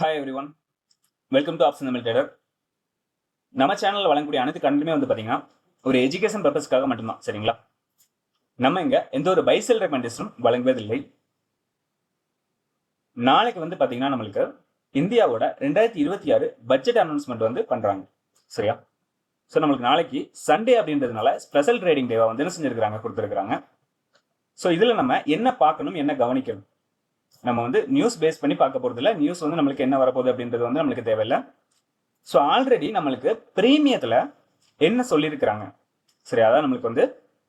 Hi everyone welcome to option Tamil trader நம்ம சேனலில் வழங்கக்கூடிய அனைத்து கண்டென்ட்டுமே வந்து பார்த்தீங்கன்னா ஒரு எஜுகேஷன் பர்பஸ்க்காக மட்டும்தான் சரிங்களா? நம்ம இங்கே எந்த ஒரு பைசல் ரெக்கமெண்டேஷனும் வழங்குவதில்லை. நாளைக்கு வந்து பார்த்தீங்கன்னா நம்மளுக்கு இந்தியாவோட ரெண்டாயிரத்தி இருபத்தி ஆறு பட்ஜெட் அனௌன்ஸ்மெண்ட் வந்து பண்ணுறாங்க சரியா? ஸோ நம்மளுக்கு நாளைக்கு சண்டே அப்படின்றதுனால ஸ்பெஷல் ட்ரேடிங் டேவாக வந்து என்ன செஞ்சுருக்கிறாங்க கொடுத்துருக்குறாங்க. ஸோ இதில் நம்ம என்ன பார்க்கணும் என்ன கவனிக்கணும்? நம்ம வந்து நியூஸ் பேஸ் பண்ணி பார்க்க போகிறதில்ல நியூஸ் வந்து நம்மளுக்கு என்ன வரப்போகுது அப்படின்றது வந்து நம்மளுக்கு தேவையில்லை. ஸோ ஆல்ரெடி நம்மளுக்கு ப்ரீமியத்தில் என்ன சொல்லியிருக்கிறாங்க? சரி அதான் நம்மளுக்கு வந்து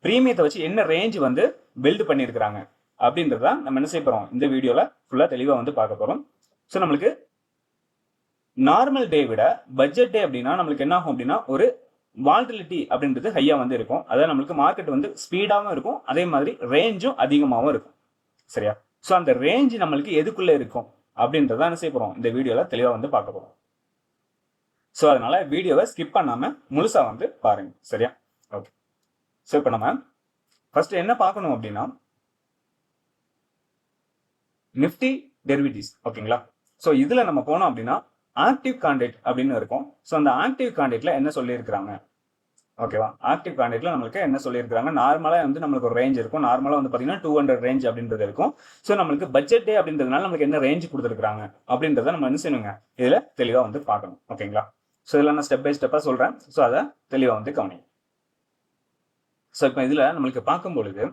ப்ரீமியத்தை வச்சு என்ன ரேஞ்ச் வந்து பில்டு பண்ணியிருக்கிறாங்க தான் நம்ம என்ன செய்ய போகிறோம் இந்த வீடியோவில் ஃபுல்லாக தெளிவாக வந்து பார்க்க போகிறோம் ஸோ நம்மளுக்கு நார்மல் டே விட பட்ஜெட் டே அப்படின்னா நம்மளுக்கு என்ன ஆகும் அப்படின்னா ஒரு வால்டிலிட்டி அப்படின்றது ஹையாக வந்து இருக்கும். அதாவது நம்மளுக்கு மார்க்கெட் வந்து ஸ்பீடாகவும் இருக்கும். அதே மாதிரி ரேஞ்சும் அதிகமாகவும் இருக்கும். சரியா? ஸோ அந்த ரேஞ்ச் நம்மளுக்கு எதுக்குள்ளே இருக்கும்? அப்படின்றத என்ன செய்ய போகிறோம் இந்த வீடியோவில் தெளிவாக வந்து பார்க்க போகிறோம் ஸோ அதனால் வீடியோவை ஸ்கிப் பண்ணாமல் முழுசாக வந்து பாருங்க. சரியா? ஓகே ஸோ இப்போ நம்ம ஃபஸ்ட்டு என்ன பார்க்கணும் அப்படின்னா நிஃப்டி டெரிவிட்டிஸ் ஓகேங்களா ஸோ இதில் நம்ம போனோம் அப்படின்னா ஆக்டிவ் கான்டெக்ட் அப்படின்னு இருக்கும். ஸோ அந்த ஆக்டிவ் கான்டெக்ட்ல என்ன சொல்லியிருக்கிறாங்க? ஓகேவா ஆக்டிவ் கான்டெக்ட்ல நம்மளுக்கு என்ன சொல்லியிருக்காங்க நார்மலாக வந்து நம்மளுக்கு ஒரு ரேஞ்ச் இருக்கும். நார்மலாக வந்து பார்த்தீங்கன்னா டூ ஹண்ட்ரட் ரேஞ்ச் அப்படின்றது இருக்கும். ஸோ நம்மளுக்கு பட்ஜெட் டே அப்படின்றதுனால நம்மளுக்கு என்ன ரேஞ்ச் கொடுத்துருக்காங்க அப்படின்றத நம்ம என்ன செய்யணுங்க. இதில் தெளிவாக வந்து பார்க்கணும். ஓகேங்களா ஸோ இதெல்லாம் நான் ஸ்டெப் பை ஸ்டெப்பாக சொல்கிறேன் ஸோ அதை தெளிவாக வந்து கவனி ஸோ இப்போ இதில் நம்மளுக்கு பார்க்கும் பொழுது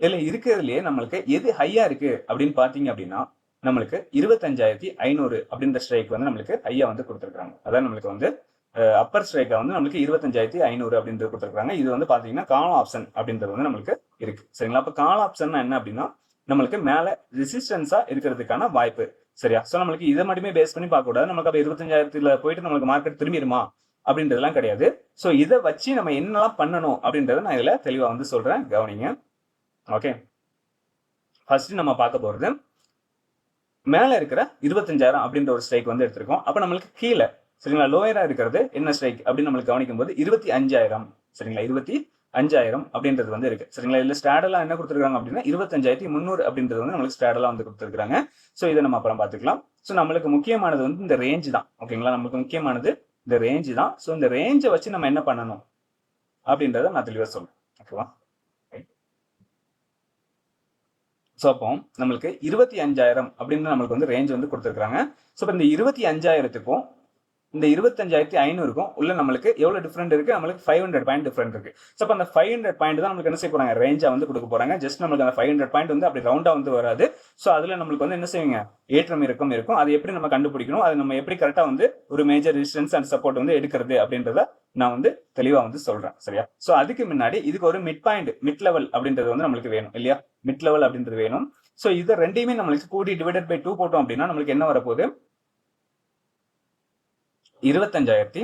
இதில் இருக்கிறதுலையே நம்மளுக்கு எது ஹையாக இருக்குது அப்படின்னு பார்த்தீங்க அப்படின்னா நம்மளுக்கு இருபத்தஞ்சாயிரத்தி ஐநூறு அப்படின்ற ஸ்ட்ரைக் வந்து நம்மளுக்கு ஹையாக வந்து கொடுத்துருக்காங்க அதான் நம்மளுக்கு வந்து அப்பர் ஸ்ட்ரைக்கை வந்து நம்மளுக்கு இருபத்தஞ்சாயிரத்தி ஐநூறு அப்படின்றது கொடுத்துருக்காங்க இது வந்து பார்த்தீங்கன்னா கால் ஆப்ஷன் அப்படின்றது வந்து நம்மளுக்கு இருக்கு. சரிங்களா? அப்போ கால் ஆப்ஷன்னா என்ன அப்படின்னா நம்மளுக்கு மேலே ரெசிஸ்டன்ஸாக இருக்கிறதுக்கான வாய்ப்பு. சரியா? ஸோ நம்மளுக்கு இதை மட்டுமே பேஸ் பண்ணி பார்க்கக்கூடாது நமக்கு அப்போ இருபத்தஞ்சாயிரத்தில் போயிட்டு நம்மளுக்கு மார்க்கெட் திரும்பிடுமா அப்படின்றதெல்லாம் கிடையாது. ஸோ இதை வச்சு நம்ம என்னெல்லாம் பண்ணணும் அப்படின்றத நான் இதில் தெளிவாக வந்து சொல்கிறேன் கவனிங்க. ஓகே ஃபர்ஸ்ட் நம்ம பார்க்க போகிறது மேலே இருக்கிற இருபத்தஞ்சாயிரம் அப்படின்ற ஒரு ஸ்ட்ரைக் வந்து எடுத்திருக்கோம். அப்போ நம்மளுக்கு கீழே சரிங்களா? லோயரா இருக்கிறது என்ன ஸ்ட்ரைக் அப்படின்னு நம்மளுக்கு கவனிக்கும் போது இருபத்தி அஞ்சாயிரம். சரிங்களா? இருபத்தி அஞ்சாயிரம் அப்படின்றது வந்து இருக்கு. சரிங்களா? இல்லை ஸ்டாடெல்லாம் என்ன கொடுத்துருக்காங்க அப்படின்னா இருபத்தஞ்சாயிரத்தி முந்நூறு அப்படின்றது வந்து நம்மளுக்கு ஸ்டாடெல்லாம் வந்து கொடுத்துருக்காங்க. ஸோ இதை நம்ம அப்புறம் பார்த்துக்கலாம். ஸோ நம்மளுக்கு முக்கியமானது வந்து இந்த ரேஞ்சு தான். ஓகேங்களா நம்மளுக்கு முக்கியமானது இந்த ரேஞ்சு தான். ஸோ இந்த ரேஞ்சை வச்சு நம்ம என்ன பண்ணணும்? அப்படின்றத நான் தெளிவாக சொல்றேன். ஓகேவா ஸோ அப்போ நம்மளுக்கு இருபத்தி அஞ்சாயிரம் அப்படின்னு நம்மளுக்கு வந்து ரேஞ்ச் வந்து கொடுத்துருக்காங்க. ஸோ இப்போ இந்த இருபத்தி அஞ்சாயிரத்துக்கும் இந்த இருபத்தஞ்சாயிரத்தி ஐநூறுக்கும் உள்ள நம்மளுக்கு எவ்வளவு டிஃப்ரெண்ட் இருக்கு? நம்மளுக்கு ஃபைவ் ஹண்ட்ரட் பாயிண்ட் டிஃப்ரெண்ட் இருக்கு. ஸோ அப்போ அந்த ஃபைவ் ஹண்ட்ரட் பாயிண்ட் தான் நம்மளுக்கு என்ன செய்ய போறாங்க? ரேஞ்சா வந்து கொடுக்க போறாங்க. ஜஸ்ட் நம்மளுக்கு அந்த ஃபைவ் ஹண்ட்ரட் பாயிண்ட் வந்து அப்படி ரவுண்டா வந்து வராது. ஸோ அதுல நம்மளுக்கு வந்து என்ன செய்வீங்க? ஏற்றம் இறக்கம் இருக்கும். அது எப்படி நம்ம கண்டுபிடிக்கணும்? அது நம்ம எப்படி கரெக்டா வந்து ஒரு மேஜர் ரெசிஸ்டன்ஸ் அண்ட் சப்போர்ட் வந்து எடுக்கிறது அப்படின்றத நான் வந்து தெளிவா வந்து சொல்றேன். சரியா? ஸோ அதுக்கு முன்னாடி இதுக்கு ஒரு மிட் பாயிண்ட் மிட் லெவல் அப்படின்றது வந்து நம்மளுக்கு வேணும் இல்லையா? மிட் லெவல் அப்படின்றது வேணும். ஸோ இதை ரெண்டையுமே நம்மளுக்கு கூடி டிவைடட் பை டூ போட்டோம் அப்படின்னா நம்மளுக்கு என்ன வரப்போகுது? இருபத்தஞ்சாயிரத்தி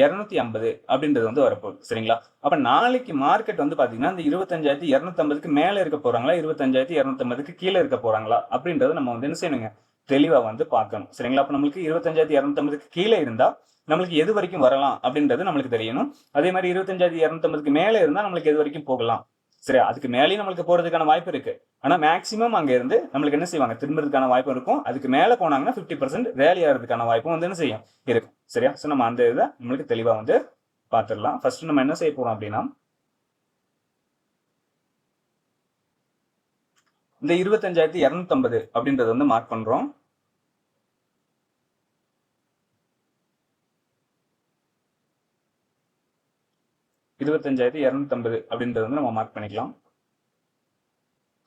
இரநூத்தி ஐம்பது அப்படின்றது வந்து வரப்போகுது. சரிங்களா? அப்போ நாளைக்கு மார்க்கெட் வந்து பார்த்தீங்கன்னா இந்த இருபத்தஞ்சாயிரத்தி இரநூத்தம்பதுக்கு மேலே இருக்க போகிறாங்களா இருபத்தஞ்சாயிரத்தி இரநூத்தம்பதுக்கு கீழே இருக்க போகிறாங்களா அப்படின்றத நம்ம வந்து என்ன செய்யணுங்க? தெளிவாக வந்து பார்க்கணும். சரிங்களா? அப்போ நம்மளுக்கு இருபத்தஞ்சாயிரத்தி இரநூத்தம்பதுக்கு கீழே இருந்தால் நம்மளுக்கு எது வரைக்கும் வரலாம் அப்படின்றது நம்மளுக்கு தெரியணும். அதே மாதிரி இருபத்தஞ்சாயிரத்தி இரநூத்தம்பதுக்கு மேலே இருந்தால் நம்மளுக்கு எது வரைக்கும் போகலாம்? சரி அதுக்கு மேலேயும் நம்மளுக்கு போகிறதுக்கான வாய்ப்பு இருக்குது ஆனால் மேக்ஸிமம் அங்கே இருந்து நம்மளுக்கு என்ன செய்வாங்க? திரும்புறதுக்கான வாய்ப்பு இருக்கும். அதுக்கு மேலே போனாங்கன்னா ஃபிஃப்டி பர்சன்ட் வேலையாகிறதுக்கான வாய்ப்பும் வந்து என்ன செய்யும்? இருக்கும். சரியா? ஸோ நம்ம அந்த இதை நம்மளுக்கு தெளிவாக வந்து பார்த்துடலாம் ஃபர்ஸ்ட் நம்ம என்ன செய்ய போகிறோம் அப்படின்னா இந்த இருபத்தஞ்சாயிரத்தி இரநூத்தம்பது அப்படின்றத வந்து மார்க் பண்ணுறோம் இருபத்தஞ்சாயிரத்தி இரநூத்தம்பது அப்படின்றத வந்து நம்ம மார்க் பண்ணிக்கலாம்.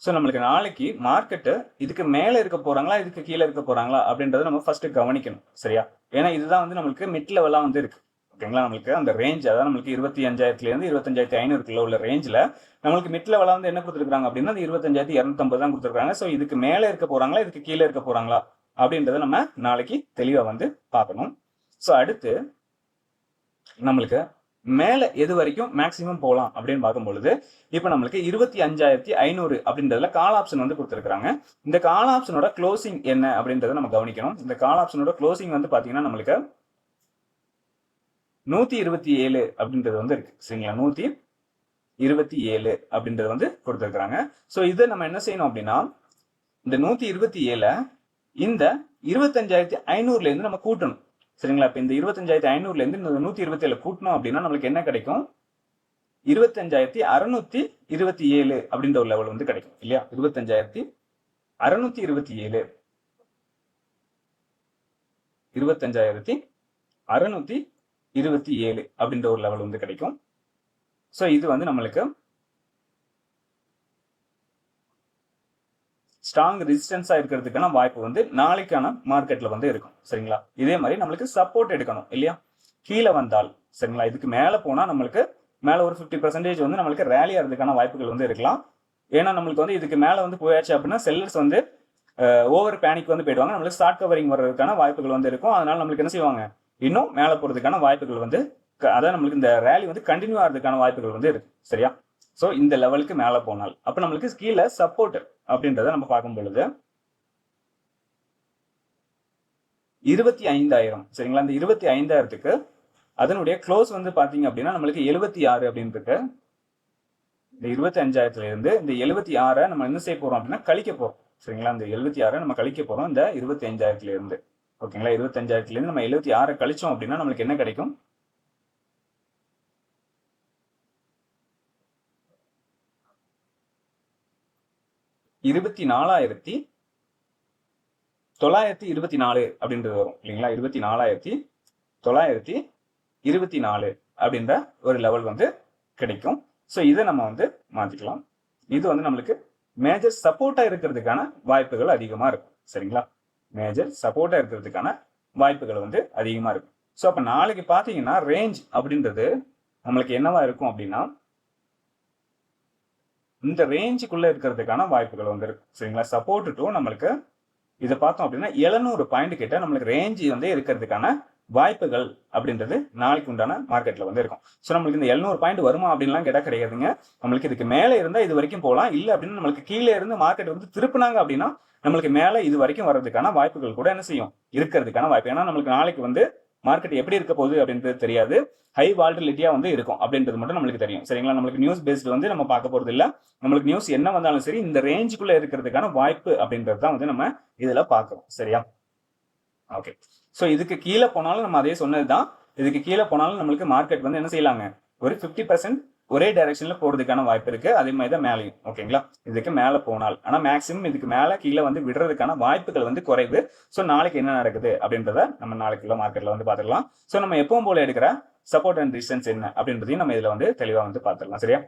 ஸோ நம்மளுக்கு நாளைக்கு மார்க்கெட்டு இதுக்கு மேலே இருக்க போறாங்களா இதுக்கு கீழே இருக்க போறாங்களா அப்படின்றத நம்ம ஃபர்ஸ்ட் கவனிக்கணும் சரியா? ஏன்னா இதுதான் வந்து நம்மளுக்கு மிட் லெவலாக வந்து இருக்கு. ஓகேங்களா நம்மளுக்கு அந்த ரேஞ்ச் அதாவது நம்மளுக்கு இருபத்தி அஞ்சாயிரத்துலேருந்து இருபத்தஞ்சாயிரத்தி ஐநூறுக்குள்ள உள்ள ரேஞ்சில் நம்மளுக்கு மிட் லெவலாக வந்து என்ன கொடுத்துருக்காங்க அப்படின்னா அந்த இருபத்தஞ்சாயிரத்தி இரநூத்தம்பது தான் கொடுத்துருக்காங்க ஸோ இதுக்கு மேலே இருக்க போறாங்களா இதுக்கு கீழே இருக்க போறாங்களா அப்படின்றத நம்ம நாளைக்கு தெளிவாக வந்து பார்க்கணும். ஸோ அடுத்து நம்மளுக்கு மேலே எது வரைக்கும் மேக்சிமம் போகலாம் அப்படின்னு பார்க்கும் பொழுது இப்போ நம்மளுக்கு இருபத்தி அஞ்சாயிரத்தி ஐநூறு அப்படின்றதுல கால் ஆப்ஷன் வந்து கொடுத்துருக்காங்க இந்த கால் ஆப்ஷனோட க்ளோசிங் என்ன அப்படின்றத நம்ம கவனிக்கணும். இந்த கால் ஆப்ஷனோட க்ளோசிங் வந்து பார்த்தீங்கன்னா நம்மளுக்கு நூத்தி இருபத்தி ஏழு அப்படின்றது வந்து இருக்கு. சரிங்களா? நூத்தி இருபத்தி ஏழு அப்படின்றது வந்து கொடுத்துருக்குறாங்க. ஸோ இதை நம்ம என்ன செய்யணும் அப்படின்னா இந்த நூத்தி இருபத்தி ஏழை இந்த இருபத்தஞ்சாயிரத்தி ஐநூறுல இருந்து நம்ம கூட்டணும். சரிங்களா? இப்போ இந்த இருபத்தஞ்சாயிரத்தி ஐநூறுலேருந்து இந்த நூற்றி இருபத்தி ஏழு கூட்டணும் அப்படின்னா நம்மளுக்கு என்ன கிடைக்கும்? இருபத்தஞ்சாயிரத்தி அறுநூத்தி இருபத்தி ஏழு அப்படின்ற ஒரு லெவல் வந்து கிடைக்கும் இல்லையா? இருபத்தஞ்சாயிரத்தி அறுநூத்தி இருபத்தி ஏழு இருபத்தஞ்சாயிரத்தி அறுநூத்தி இருபத்தி ஏழு அப்படின்ற ஒரு லெவல் வந்து கிடைக்கும். ஸோ இது வந்து நம்மளுக்கு ஸ்ட்ராங் ரெசிஸ்டன்ஸாக இருக்கிறதுக்கான வாய்ப்பு வந்து நாளைக்கான மார்க்கெட்டில் வந்து இருக்கும். சரிங்களா? இதே மாதிரி நம்மளுக்கு சப்போர்ட் எடுக்கணும் இல்லையா? கீழே வந்தால் சரிங்களா? இதுக்கு மேலே போனால் நம்மளுக்கு மேலே ஒரு ஃபிஃப்டி பர்சன்டேஜ் வந்து நம்மளுக்கு ரேலி ஆகிறதுக்கான வாய்ப்புகள் வந்து இருக்கலாம். ஏன்னா நம்மளுக்கு வந்து இதுக்கு மேலே வந்து போயாச்சு அப்படின்னா செல்லர்ஸ் வந்து ஓவர் பேனிக் வந்து போயிடுவாங்க. நம்மளுக்கு ஷார்ட் கவரிங் வர்றதுக்கான வாய்ப்புகள் வந்து இருக்கும். அதனால நம்மளுக்கு என்ன செய்வாங்க? இன்னும் மேலே போகிறதுக்கான வாய்ப்புகள் வந்து அதான் நம்மளுக்கு இந்த ரேலி வந்து கண்டினியூ ஆகிறதுக்கான வாய்ப்புகள் வந்து இருக்கு. சரியா? ஸோ இந்த லெவலுக்கு மேலே போனால். அப்போ நம்மளுக்கு கீழே சப்போர்ட் அப்படின்றத நம்ம பார்க்கும் பொழுது இருபத்தி ஐந்தாயிரம் சரிங்களா? இந்த இருபத்தி ஐந்தாயிரத்துக்கு அதனுடைய க்ளோஸ் வந்து பார்த்தீங்க அப்படின்னா நம்மளுக்கு எழுபத்தி ஆறு அப்படின்றது இந்த இருபத்தி அஞ்சாயிரத்துல இருந்து இந்த எழுபத்தி ஆறை நம்ம என்ன செய்ய போறோம் அப்படின்னா கழிக்க போறோம். சரிங்களா? இந்த எழுபத்தி ஆறை நம்ம கழிக்க போறோம் இந்த இருபத்தி அஞ்சாயிரத்துல இருந்து ஓகேங்களா? இருபத்தி அஞ்சாயிரத்துல இருந்து நம்ம எழுபத்தி ஆறை கழிச்சோம் அப்படின்னா நம்மளுக்கு என்ன கிடைக்கும்? இருபத்தி நாலாயிரத்தி தொள்ளாயிரத்தி இருபத்தி நாலு அப்படின்றது வரும் இல்லைங்களா? இருபத்தி நாலாயிரத்தி தொள்ளாயிரத்தி இருபத்தி நாலு அப்படின்ற ஒரு லெவல் வந்து கிடைக்கும். ஸோ இதை நம்ம வந்து மாற்றிக்கலாம் இது வந்து நம்மளுக்கு மேஜர் சப்போர்ட்டாக இருக்கிறதுக்கான வாய்ப்புகள் அதிகமாக இருக்கும் சரிங்களா? மேஜர் சப்போர்ட்டாக இருக்கிறதுக்கான வாய்ப்புகள் வந்து அதிகமாக இருக்கும். ஸோ அப்போ நாளைக்கு பார்த்தீங்கன்னா ரேஞ்ச் அப்படின்றது நம்மளுக்கு என்னவா இருக்கும் அப்படின்னா இந்த ரேஞ்சுக்குள்ளே இருக்கிறதுக்கான வாய்ப்புகள் வந்துருக்கு. சரிங்களா? சப்போர்ட் டூ நம்மளுக்கு இதை பார்த்தோம் அப்படின்னா எழுநூறு பாயிண்ட் கிட்ட நம்மளுக்கு ரேஞ்சு வந்து இருக்கிறதுக்கான வாய்ப்புகள் அப்படின்றது நாளைக்கு உண்டான மார்க்கெட்ல வந்து இருக்கும். ஸோ நம்மளுக்கு இந்த எழுநூறு பாயிண்ட் வருமா அப்படின்லாம் கேட்டால் கிடையாதுங்க. நம்மளுக்கு இதுக்கு மேலே இருந்தால் இது வரைக்கும் போகலாம். இல்லை அப்படின்னு நம்மளுக்கு கீழே இருந்து மார்க்கெட் வந்து திருப்பினாங்க அப்படின்னா நம்மளுக்கு மேலே இது வரைக்கும் வர்றதுக்கான வாய்ப்புகள் கூட என்ன செய்யும்? இருக்கிறதுக்கான வாய்ப்பு. ஏன்னா நம்மளுக்கு நாளைக்கு வந்து மார்க்கெட் எப்படி இருக்க போகுது அப்படின்றது தெரியாது. ஹை வால்டிலிட்டியாக வந்து இருக்கும் அப்படின்றது மட்டும் நம்மளுக்கு தெரியும். சரிங்களா? நம்மளுக்கு நியூஸ் பேஸ்டு வந்து நம்ம பார்க்க போறது இல்ல. நம்மளுக்கு நியூஸ் என்ன வந்தாலும் சரி இந்த ரேஞ்சுக்குள்ள இருக்கிறதுக்கான வாய்ப்பு அப்படின்றது தான் வந்து நம்ம இதுல பார்க்குறோம். சரியா? ஓகே ஸோ இதுக்கு கீழே போனாலும் நம்ம அதே சொன்னதுதான். இதுக்கு கீழே போனாலும் நம்மளுக்கு மார்க்கெட் வந்து என்ன செய்யலாங்க? ஒரு ஃபிஃப்டி பர்சன்ட் ஒரே டைரக்ஷன்ல போறதுக்கான வாய்ப்பு இருக்கு. அதே மாதிரி தான் மேலேயும் ஓகேங்களா இதுக்கு மேலே போனால். ஆனால் மேக்சிமம் இதுக்கு மேலே கீழே வந்து விடுறதுக்கான வாய்ப்புகள் வந்து குறைவு. ஸோ நாளைக்கு என்ன நடக்குது அப்படின்றத நம்ம நாளைக்குள்ள மார்க்கெட்ல வந்து பார்த்துக்கலாம் ஸோ நம்ம எப்பவும் போல எடுக்கிற சப்போர்ட் அண்ட் டிஸ்டன்ஸ் என்ன அப்படின்றதையும் நம்ம இதில் வந்து தெளிவாக வந்து பார்த்துக்கலாம் சரியா?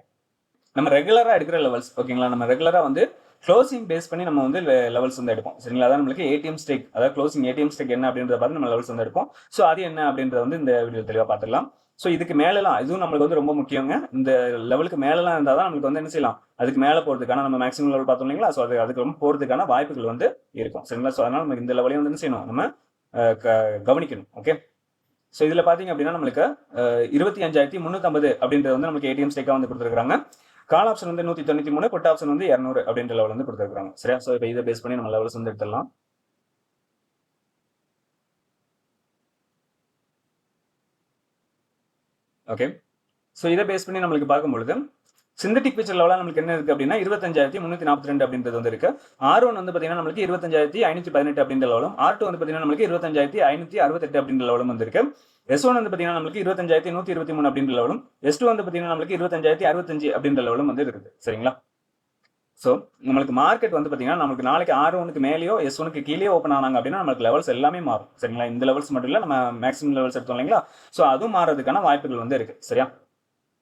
நம்ம ரெகுலராக எடுக்கிற லெவல்ஸ் ஓகேங்களா நம்ம ரெகுலராக வந்து க்ளோசிங் பேஸ் பண்ணி நம்ம வந்து லெவல்ஸ் வந்து எடுப்போம். சரிங்களா? அதான் நம்மளுக்கு ஏடிஎம் ஸ்டேக் அதாவது க்ளோசிங் ஏடிஎம் ஸ்டேக் என்ன அப்படின்றத பார்த்து நம்ம லெவல்ஸ் வந்து எடுப்போம். ஸோ அது என்ன அப்படின்றத வந்து இந்த வீடியோ தெளிவாக பார்த்துக்கலாம் ஸோ இதுக்கு மேலெலாம் இதுவும் நம்மளுக்கு வந்து ரொம்ப முக்கியங்க. இந்த லெவலுக்கு மேலெலாம் இருந்தால் தான் நம்மளுக்கு வந்து என்ன செய்யலாம்? அதுக்கு மேலே போகிறதுக்கான நம்ம மேக்ஸிமம் லெவல் பார்த்தோம் இல்லைங்களா? ஸோ அது அதுக்கு ரொம்ப போகிறதுக்கான வாய்ப்புகள் வந்து இருக்கும். சரிங்களா? ஸோ அதனால் நமக்கு இந்த லெவலையும் வந்து என்ன செய்யணும்? நம்ம கவனிக்கணும். ஓகே ஸோ இதில் பார்த்தீங்க அப்படின்னா நம்மளுக்கு இருபத்தி அஞ்சாயிரத்தி முந்நூற்றம்பது அப்படின்றது வந்து நமக்கு ஏடிஎம் ஸ்டேக்காக வந்து கொடுத்துருக்காங்க கால் ஆப்ஷன் வந்து நூற்றி தொண்ணூற்றி மூணு புட் ஆப்ஷன் வந்து இரநூறு அப்படின்ற லெவல் வந்து கொடுத்துருக்காங்க சரியா? ஸோ இப்போ இதை பேஸ் பண்ணி நம்ம லெவல்ஸ் வந்து எடுத்துடலாம். ஓகே ஸோ இதை பேஸ் பண்ணி நம்மளுக்கு பார்க்கும்பொழுது சிந்தட்டிக் பிக்சர் லெவலாக நம்மளுக்கு என்ன இருக்குது அப்படின்னா இருபத்தஞ்சாயிரத்தி முந்நூற்றி நாற்பத்தி ரெண்டு அப்படின்றது வந்து இருக்குது ஆர் ஒன் வந்து பார்த்தீங்கன்னா நம்மளுக்கு இருபத்தஞ்சாயிரத்தி ஐநூற்றி பதினெட்டு அப்படின்ற லெவலும் ஆர் டூ வந்து பார்த்தீங்கன்னா நம்மளுக்கு இருபத்தஞ்சாயிரத்தி ஐநூற்றி அறுபத்தெட்டு அப்படின்ற லெவலும் வந்துருக்கு எஸ் ஒன் வந்து பார்த்தீங்கன்னா நம்மளுக்கு இருபத்தஞ்சாயிரத்தி நூற்றி இருபத்தி மூணு அப்படின்ற லெவலும் எஸ் டூ வந்து பார்த்தீங்கன்னா நம்மளுக்கு இருபத்தஞ்சாயிரத்தி அறுபத்தஞ்சு அப்படின்ற லெவலும் வந்து இருக்குது. சரிங்களா? ஸோ நம்மளுக்கு மார்க்கெட் வந்து பார்த்தீங்கன்னா நமக்கு நாளைக்கு ஆறு ஒன்றுக்கு மேலேயோ எஸ் ஒனுக்கு கீழே ஓப்பன் ஆனாங்க அப்படின்னா நம்மளுக்கு லெவல்ஸ் எல்லாமே மாறும். சரிங்களா? இந்த லெவல்ஸ் மட்டும் இல்லை நம்ம மேக்ஸிமம் லெவல்ஸ் எடுத்தோம் இல்லைங்களா? ஸோ அதுவும் மாறதுக்கான வாய்ப்புகள் வந்து இருக்குது சரியா?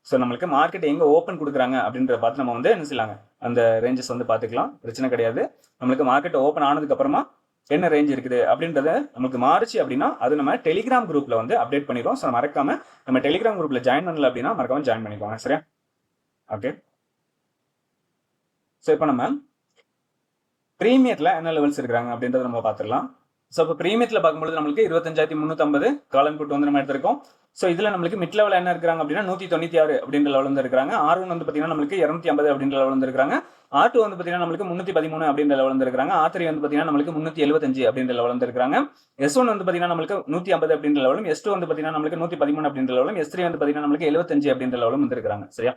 ஸோ நம்மளுக்கு மார்க்கெட் எங்கே ஓப்பன் கொடுக்குறாங்க அப்படின்றத பார்த்து நம்ம வந்து என்ன செய்யலாங்க? அந்த ரேஞ்சஸ் வந்து பார்த்துக்கலாம். பிரச்சனை கிடையாது. நம்மளுக்கு மார்க்கெட் ஓப்பன் ஆனதுக்கப்புறமா என்ன ரேஞ்ச் இருக்குது அப்படின்றத நமக்கு மாறுச்சு அப்படின்னா அது நம்ம டெலிகிராம் குரூப்பில் வந்து அப்டேட் பண்ணிடுவோம் ஸோ மறக்காம நம்ம டெலிகிராம் குரூப்பில் ஜாயின் பண்ணல அப்படின்னா மறக்காம ஜாயின் பண்ணிக்கோங்க. சரியா? ஓகே ஸோ இப்போ நம்ம ப்ரீமியத்தில் என்ன லெவல்ஸ் இருக்கிறாங்க அப்படின்றத நம்ம பார்த்துடலாம். ஸோ இப்போ ப்ரீமியத்தில் பார்க்கும்போது நம்மளுக்கு இருபத்தஞ்சாயிரத்தி முந்நூற்றம்பது காலம் கூட்டு வந்து நம்ம எடுத்திருக்கோம். ஸோ இதில் நம்மளுக்கு மிட் லெவல் என்ன இருக்கிறாங்க அப்படின்னா நூற்றி தொண்ணூற்றி ஆறு அப்படின்ற லெவல் வந்து இருக்கிறாங்க. ஆர் ஒன் வந்து பார்த்தீங்கன்னா நம்மளுக்கு இரநூத்தி ஐம்பது அப்படின்ற லெவல் வந்து இருக்கிறாங்க. ஆர் டூ வந்து பார்த்தீங்கன்னா நம்மளுக்கு முந்நூற்றி பதிமூணு அப்படின்ற லெவல் வந்து இருக்கிறாங்க. ஆர் த்ரீ வந்து பார்த்தீங்கன்னா நம்மளுக்கு முந்நூற்றி எழுபத்தஞ்சு அப்படின்ற லெவல் வந்து இருக்கிறாங்க. எஸ் ஒன் வந்து பார்த்தீங்கன்னா நம்மளுக்கு நூற்றி ஐம்பது அப்படின்ற லெவலும் எஸ் டூ வந்து பார்த்தீங்கன்னா நம்மளுக்கு நூற்றி பதிமூணு அப்படின்ற லெவலும் எஸ் த்ரீ வந்து பார்த்தீங்கன்னா நம்மளுக்கு எழுபத்தஞ்சு அப்படின்ற லெவலும் வந்து இருக்கிறாங்க. சரியா?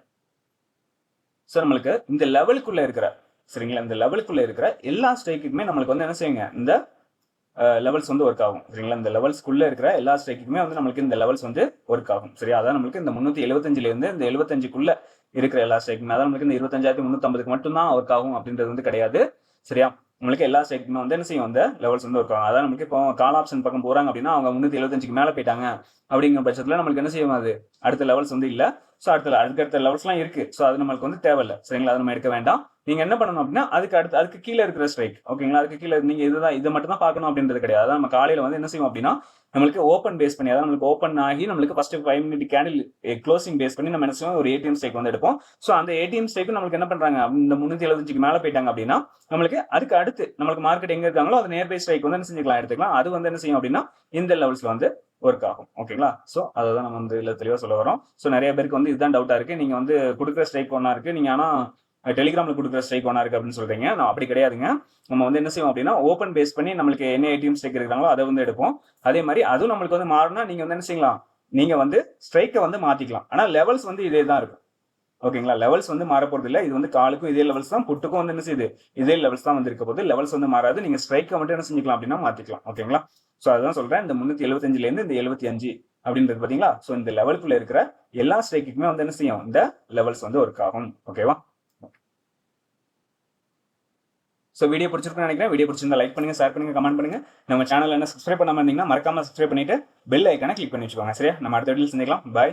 ஸோ நம்மளுக்கு இந்த லெவலுக்குள்ளே இருக்கிற சரிங்களா? இந்த லெவலுக்குள்ளே இருக்கிற எல்லா ஸ்டேக்குமே நம்மளுக்கு வந்து என்ன செய்யுங்க? இந்த லெவல்ஸ் வந்து ஒர்க் ஆகும் சரிங்களா? இந்த லெவல்ஸ்க்குள்ளே இருக்கிற எல்லா ஸ்ட்ரைக்குமே வந்து நம்மளுக்கு இந்த லெவல்ஸ் வந்து ஒர்க் ஆகும் சரியா? அதான் நம்மளுக்கு இந்த முந்நூற்றி எழுபத்தஞ்சிலேருந்து இந்த எழுபத்தஞ்சுக்குள்ளே இருக்கிற எல்லா ஸ்ட்ரைக்குமே அதான் நம்மளுக்கு இந்த இருபத்தஞ்சாயிரத்தி முந்நூற்றம்பதுக்கு மட்டும்தான் ஒர்க் ஆகும் அப்படின்றது வந்து கிடையாது சரியா? உங்களுக்கு எல்லா ஸ்டேக்குமே வந்து என்ன செய்யும்? அந்த லெவல்ஸ் வந்து ஒர்க் ஆகும். அதான் நம்மளுக்கு இப்போ கால் ஆப்ஷன் பக்கம் போகிறாங்க அப்படின்னா அவங்க முந்நூற்றி எழுபத்தஞ்சுக்கு மேலே போயிட்டாங்க அப்படிங்கிற பட்சத்தில் நம்மளுக்கு என்ன செய்யும் அது? அடுத்த லெவல்ஸ் வந்து இல்லை. ஸோ அடுத்த அதுக்கடுத்த லெவல்ஸ்லாம் இருக்கு. ஸோ அது நம்மளுக்கு வந்து தேவையில்லை. சரிங்களா? அது நம்ம எடுக்க வேண்டாம். நீங்க என்ன பண்ணணும் அப்படின்னா அதுக்கு அடுத்து அதுக்கு கீழே இருக்கிற ஸ்ட்ரைக் ஓகேங்களா அதுக்கு கீழே நீங்க இதுதான் இதை மட்டும் தான் பார்க்கணும் அப்படின்றது கிடையாது. அதான் நம்ம காலையில வந்து என்ன செய்வோம் அப்படின்னா நம்மளுக்கு ஓப்பன் பேஸ் பண்ணி அதாவது நம்மளுக்கு ஓப்பன் ஆகி நம்மளுக்கு first five minute candle closing base பண்ணி நம்ம என்ன செய்வோம்? ஒரு ஏடிஎம் ஸ்ட்ரைக் வந்து எடுப்போம். ஸோ அந்த ஏடிஎம் ஸ்டேக்கு நம்மளுக்கு என்ன பண்றாங்க? இந்த முன்னூத்தி எழுபத்தஞ்சுக்கு மேலே போயிட்டாங்க அப்படின்னா நம்மளுக்கு அதுக்கு அடுத்து நம்மளுக்கு மார்க்கெட் எங்க இருக்காங்களோ அது நியர்பை ஸ்ட்ரைக் வந்து என்ன செஞ்சுக்கலாம் எடுத்துக்கலாம். அது வந்து என்ன செய்யும் அப்படின்னா இந்த லெவல்ஸ்ல வந்து ஒர்க் ஆகும். ஓகேங்களா ஸோ அதை தான் நம்ம வந்து இதில் தெளிவாக சொல்ல வரோம் ஸோ நிறைய பேருக்கு வந்து இதுதான் டவுட்டாக இருக்குது நீங்கள் வந்து கொடுக்குற ஸ்ட்ரைக் ஒன்றா இருக்குது நீங்கள் ஆனால் டெலிகிராமில் கொடுக்குற ஸ்ட்ரைக் ஒன்றா இருக்கு அப்படின்னு சொல்கிறீங்க நான் அப்படி கிடையாதுங்க. நம்ம வந்து என்ன செய்வோம் அப்படின்னா ஓப்பன் பேஸ் பண்ணி நம்மளுக்கு என்ன ஏடிஎம் ஸ்ட்ரைக் இருக்கிறாங்களோ அதை வந்து எடுப்போம். அதே மாதிரி அதுவும் நம்மளுக்கு வந்து மாறினா நீங்கள் வந்து என்ன செய்யலாம்? நீங்கள் வந்து ஸ்ட்ரைக்கை வந்து மாற்றிக்கலாம் ஆனால் லெவல்ஸ் வந்து இதே தான் இருக்கும். ஓகேங்களா லெவல்ஸ் வந்து மாற போகிறது இல்லை. இது வந்து காலுக்கும் இதே லெவல்ஸ் தான் புட்டுக்கும் வந்து என்ன செய்யுது? இதே லெவல்ஸ் தான் வந்து இருக்க போது லெவல்ஸ் வந்து மாறாது. நீங்கள் ஸ்ட்ரைக்கை மட்டும் என்ன செஞ்சுக்கலாம் அப்படின்னா மாற்றிக்கலாம் ஓகேங்களா ஸோ அதுதான் சொல்கிறேன் இந்த முந்நூற்றி எழுபத்தஞ்சிலேருந்து இந்த எழுபத்தி அஞ்சு அப்படின்றது பார்த்தீங்களா ஸோ இந்த லெவலுக்குள்ள இருக்கிற எல்லா ஸ்ட்ரைக்குமே வந்து என்ன செய்யும்? இந்த லெவல்ஸ் வந்து ஒர்க் ஆகும். ஓகேவா ஸோ வீடியோ பிடிச்சிருக்குன்னு நினைக்கிறேன். வீடியோ பிடிச்சிருந்தா லைக் பண்ணுங்க ஷேர் பண்ணுங்க கமெண்ட் பண்ணுங்க. நம்ம சேனல் என்ன சப்ஸ்கிரைப் பண்ணாம இருந்தீங்கன்னா மறக்காம சப்ஸ்கிரைப் பண்ணிட்டு பெல் ஐக்கான கிளிக் பண்ணி வச்சுக்கோங்க. சரியா? நம்ம அடுத்த வீடியோ சந்திக்கலாம். பாய்